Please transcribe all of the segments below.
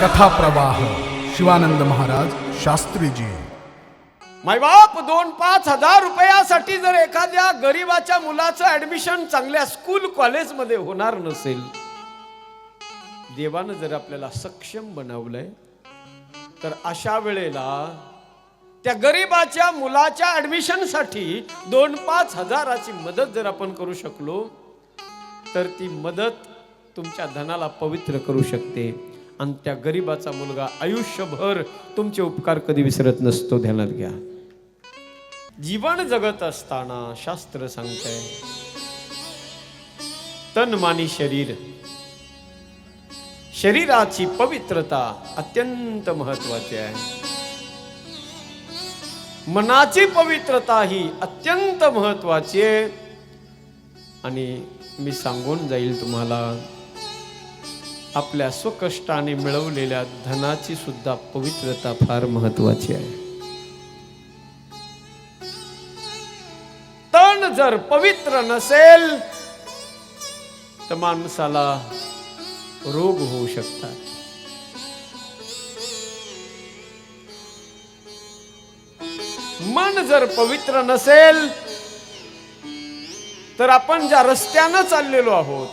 कथा प्रवाह शिवानंद महाराज शास्त्रीजी. मायबाप दोन पाच हजार रुपयासाठी जर एखाद्या गरीबाच्या मुलाचं ऍडमिशन चांगल्या स्कूल कॉलेजमध्ये होणार नसेल देवानं जर आपल्याला सक्षम बनवलंय तर अशा वेळेला त्या गरीबाच्या मुलाच्या ऍडमिशनसाठी दोन पाच हजाराची मदत जर आपण करू शकलो तर ती मदत तुमच्या धनाला पवित्र करू शकते. आणि त्या गरीबाचा मुलगा आयुष्यभर तुमचे उपकार कधी विसरत नसतो ध्यानात घ्या. जीवन जगत असताना शास्त्र सांगतंय तन मानी शरीर. शरीराची पवित्रता अत्यंत महत्वाची आहे. मनाची पवित्रता ही अत्यंत महत्वाची आहे. आणि मी सांगून जाईल तुम्हाला आपल्या स्वकष्टाने मिळवलेल्या धनाची सुद्धा पवित्रता फार महत्वाची आहे. तण जर पवित्र नसेल तर माणसाला रोग होऊ शकतात. मन जर पवित्र नसेल तर आपण ज्या रस्त्यानं चाललेलो आहोत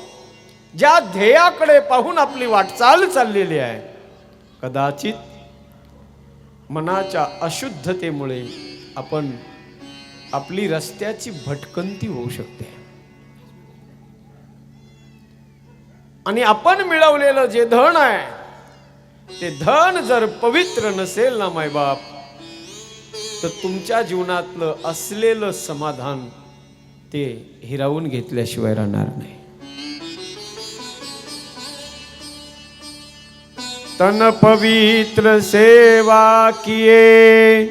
ज्या ध्येयाकडे पाहून आपली वाटचाल चाललेली आहे कदाचित मनाच्या अशुद्धतेमुळे आपण आपली रस्त्याची भटकंती होऊ शकते. आणि आपण मिळवलेलं जे धन आहे ते धन जर पवित्र नसेल ना मायबाप तर तुमच्या जीवनातलं असलेलं समाधान ते हिरावून घेतल्याशिवाय राहणार नाही. तन पवित्र सेवा किए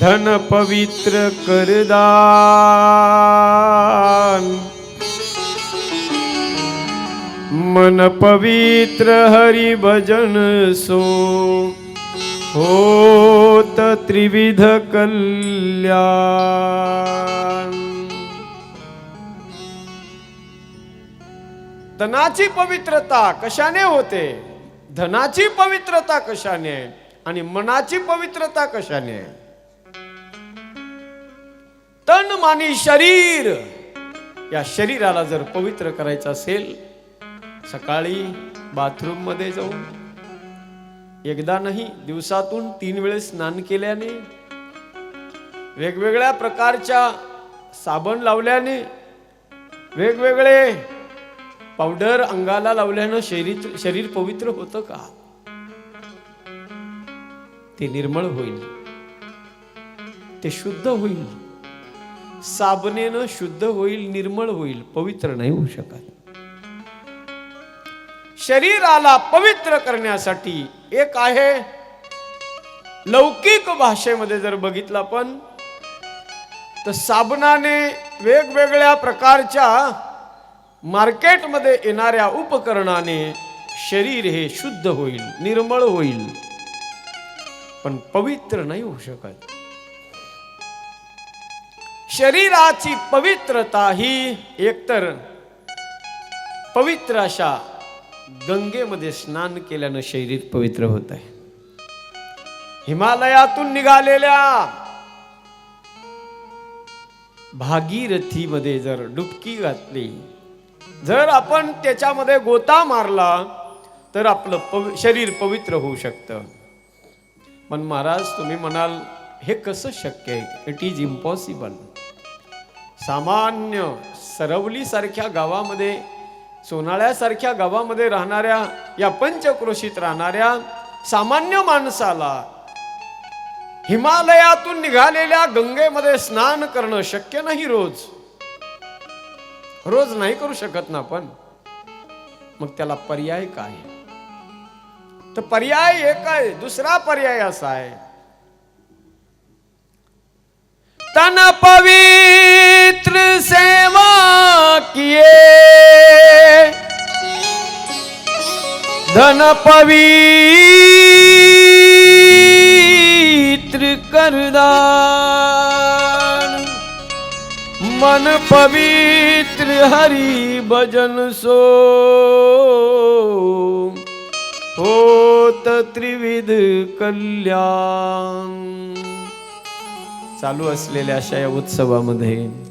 धन पवित्र करदान. मन पवित्र हरि भजन सो. होत त्रिविध कल्याण. धनाची पवित्रता कशाने होते? धनाची पवित्रता कशाने? आणि मनाची पवित्रता कशाने? तन मानी शरीर. या शरीराला जर पवित्र करायचं असेल सकाळी बाथरूममध्ये जाऊन एकदा नाही दिवसातून तीन वेळेस स्नान केल्याने वेगवेगळ्या प्रकारच्या साबण लावल्याने वेगवेगळे पावडर अंगाला लावल्यानं शरीर शरीर पवित्र होतं का? ते निर्मळ होईल. ते शुद्ध होईल. साबणेनं शुद्ध होईल निर्मळ होईल पवित्र नाही होऊ शकत. शरीराला पवित्र करण्यासाठी एक आहे. लौकिक भाषेमध्ये जर बघितलं आपण तर साबणाने वेगवेगळ्या प्रकारच्या मार्केटमध्ये येणाऱ्या उपकरणाने शरीर हे शुद्ध होईल निर्मळ होईल. पण पवित्र नाही होऊ शकत. शरीराची पवित्रता ही एकतर पवित्र अशा गंगेमध्ये स्नान केल्यानं शरीर पवित्र होत आहे. हिमालयातून निघालेल्या भागीरथीमध्ये जर डुबकी घातली जर आपण त्याच्यामध्ये गोता मारला तर आपलं पव शरीर पवित्र होऊ शकतं. पण महाराज तुम्ही म्हणाल हे कसं शक्य आहे? इट इज इम्पॉसिबल सामान्य सरवलीसारख्या गावामध्ये सोनाळ्यासारख्या गावामध्ये राहणाऱ्या या पंचक्रोशीत राहणाऱ्या सामान्य माणसाला हिमालयातून निघालेल्या गंगेमध्ये स्नान करणं शक्य नाही रोज. रोज नाही करू शकत ना आपण. मग त्याला पर्याय काय? तर पर्याय एक आहे दुसरा पर्याय असा आहे. तन पवित्र सेवा किए धन पवित्र करदान. मन पवित्र हरि भजन सो. होत त्रिविध कल्याण. चालू असलेल्या अशा या उत्सवामध्ये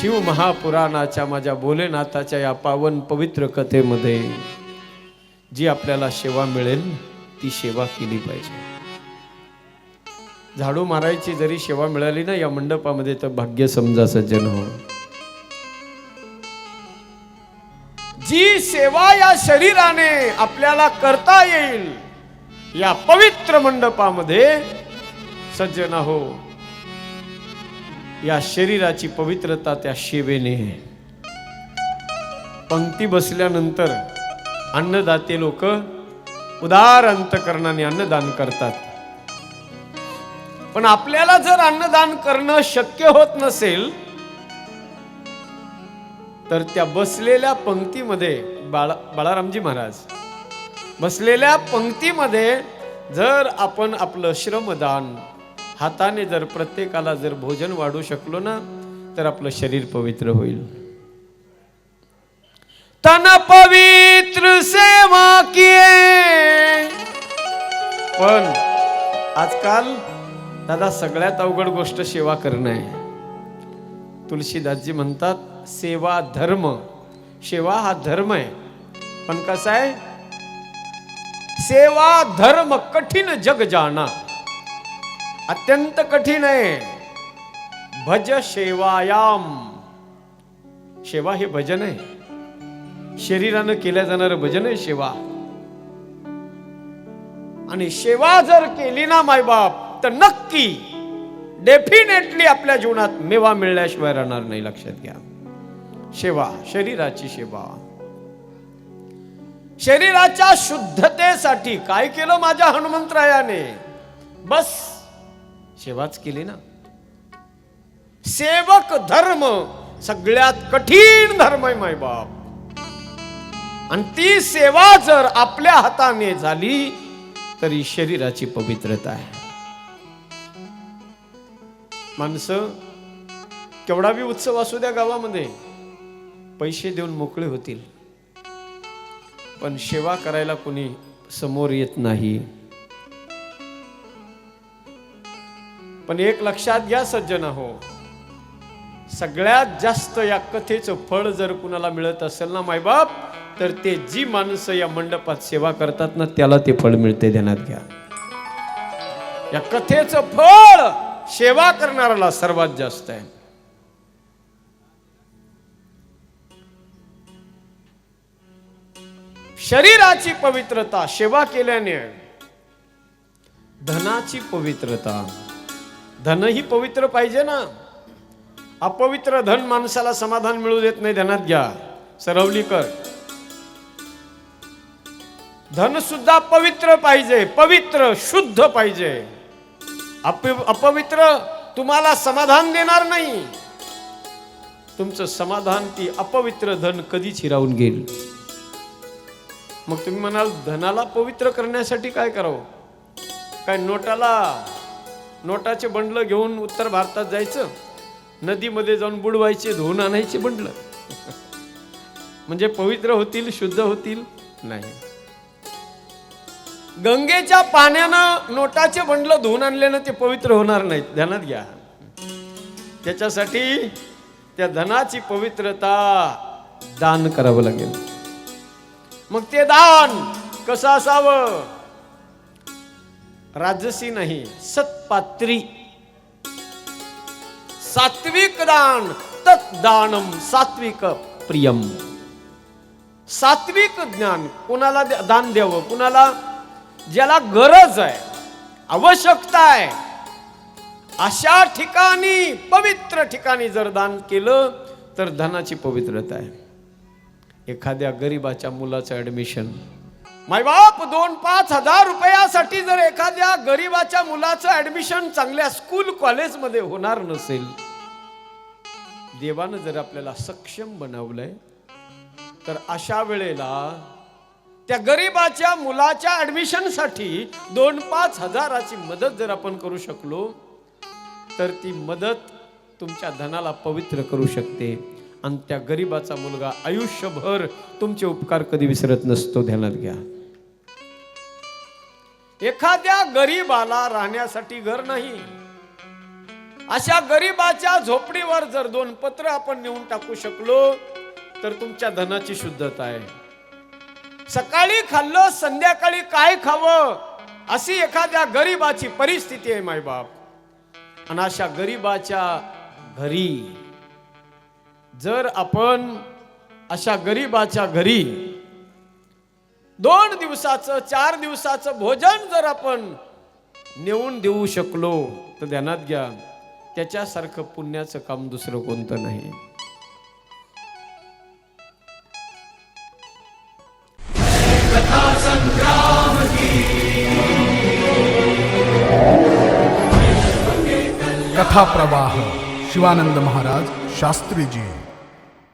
शिव महापुराणाच्या माझ्या भोलेनाथाच्या या पावन पवित्र कथेमध्ये जी आपल्याला सेवा मिळेल ती सेवा केली पाहिजे. झाडू मारायची जरी सेवा मिळाली ना या मंडपामध्ये तर भाग्य समजा सज्जन हो. जी सेवा या शरीराने आपल्याला करता येईल या पवित्र मंडपामध्ये सज्जन हो या शरीराची पवित्रता त्या शिवेने. पंक्ती बसल्यानंतर अन्नदाते लोक उदार अंतकरणाने अन्नदान करतात. पण आपल्याला जर अन्नदान करणं शक्य होत नसेल तर त्या बसलेल्या पंक्तीमध्ये बाळा बाळारामजी महाराज बसलेल्या पंक्तीमध्ये जर आपण आपलं श्रमदान हाताने जर प्रत्येकाला जर भोजन वाढू शकलो ना तर आपलं शरीर पवित्र होईल. तन पवित्र सेवा किए पण आजकाल दादा सगळ्यात अवघड गोष्ट सेवा करणं आहे. तुलसीदासजी म्हणतात सेवा धर्म. सेवा हा धर्म आहे. पण कसा आहे? सेवा धर्म कठीण जग जाना अत्यंत कठीण आहे. भज सेवायाम. सेवा हे भजन आहे. शरीरानं केलं जाणारं भजन आहे सेवा. आणि सेवा जर केली ना मायबाप तर नक्की डेफिनेटली आपल्या जीवनात मेवा मिळल्याशिवाय राहणार नाही लक्षात घ्या. सेवा शरीराची सेवा. शरीराच्या शुद्धतेसाठी काय केलं माझ्या हनुमंतरायाने? बस सेवाच केली ना. सेवक धर्म सगळ्यात कठीण धर्म आहे मायबाप आणि ती सेवा जर आपल्या हाताने झाली तरी शरीराची पवित्रता आहे. माणसं केवढा बी उत्सव असू द्या गावामध्ये पैसे देऊन मोकळे होतील. पण सेवा करायला कोणी समोर येत नाही. पण एक लक्षात घ्या सज्जन हो. सगळ्यात जास्त या कथेचं फळ जर कुणाला मिळत असेल ना मायबाप तर ते जी माणसं या मंडपात सेवा करतात ना त्याला ते फळ मिळते ध्यानात घ्या. या कथेचं फळ सेवा करणाऱ्याला सर्वात जास्त आहे. शरीराची पवित्रता सेवा केल्याने धनाची पवित्रता. धन ही पवित्र पाहिजे ना. अपवित्र धन माणसाला समाधान मिळू देत नाही ध्यानात घ्या. सरवलीकर धन सुद्धा पवित्र पाहिजे पवित्र शुद्ध पाहिजे. अप अपवित्र तुम्हाला समाधान देणार नाही. तुमचं समाधान ती अपवित्र धन कधीच हिरावून घेईल. मग तुम्ही म्हणाल धनाला पवित्र करण्यासाठी काय करावं? काय नोटाला? नोटाचे बंडलं घेऊन उत्तर भारतात जायचं. नदीमध्ये जाऊन बुडवायचे धुवून आणायचे बंडलं. म्हणजे पवित्र होतील शुद्ध होतील? नाही. गंगेच्या पाण्यानं नोटाचे बंडलं धुवून आणल्यानं ते पवित्र होणार नाहीत. ध्यानात घ्या. त्याच्यासाठी त्या धनाची पवित्रता दान करावं लागेल. मग ते दान कसं असावं? राजसी नाही सत्पात्री. सात्विक दान तत् दानम सात्विक प्रियम. सात्विक ज्ञान कुणाला दान द्यावं? कुणाला? ज्याला गरज आहे आवश्यकता आहे. अशा ठिकाणी पवित्र ठिकाणी जर दान केलं तर धनाची पवित्रता आहे. एखाद्या गरीबाच्या मुलाचं ॲडमिशन मायबाप दोन पाच हजार रुपयासाठी जर एखाद्या गरीबाच्या मुलाचं ऍडमिशन चांगल्या स्कूल कॉलेजमध्ये होणार नसेल देवानं जर आपल्याला सक्षम बनवलंय तर अशा वेळेला त्या गरीबाच्या मुलाच्या ऍडमिशनसाठी दोन पाच हजाराची मदत जर आपण करू शकलो तर ती मदत तुमच्या धनाला पवित्र करू शकते. आणि त्या गरीबाचा मुलगा आयुष्यभर तुमचे उपकार कधी विसरत नसतो ध्यानात घ्या. एखाद्या गरीबाला राहण्यासाठी घर नाही. अशा गरीबाच्या झोपडीवर जर दोन पत्र आपण नेऊन टाकू शकलो तर तुमच्या धनाची शुद्धता आहे. सकाळी खाल्लं संध्याकाळी काय खावं अशी एखाद्या गरीबाची परिस्थिती आहे मायबाप. आणि अशा गरीबाच्या घरी जर आपण अशा गरीबाच्या घरी दोन दिवसाचं चार दिवसाचं भोजन जर आपण नेऊन देऊ शकलो तर ध्यानात घ्या त्याच्यासारखं पुण्याचं काम दुसरं कोणतं नाही. कथा प्रवाह शिवानंद महाराज शास्त्रीजी.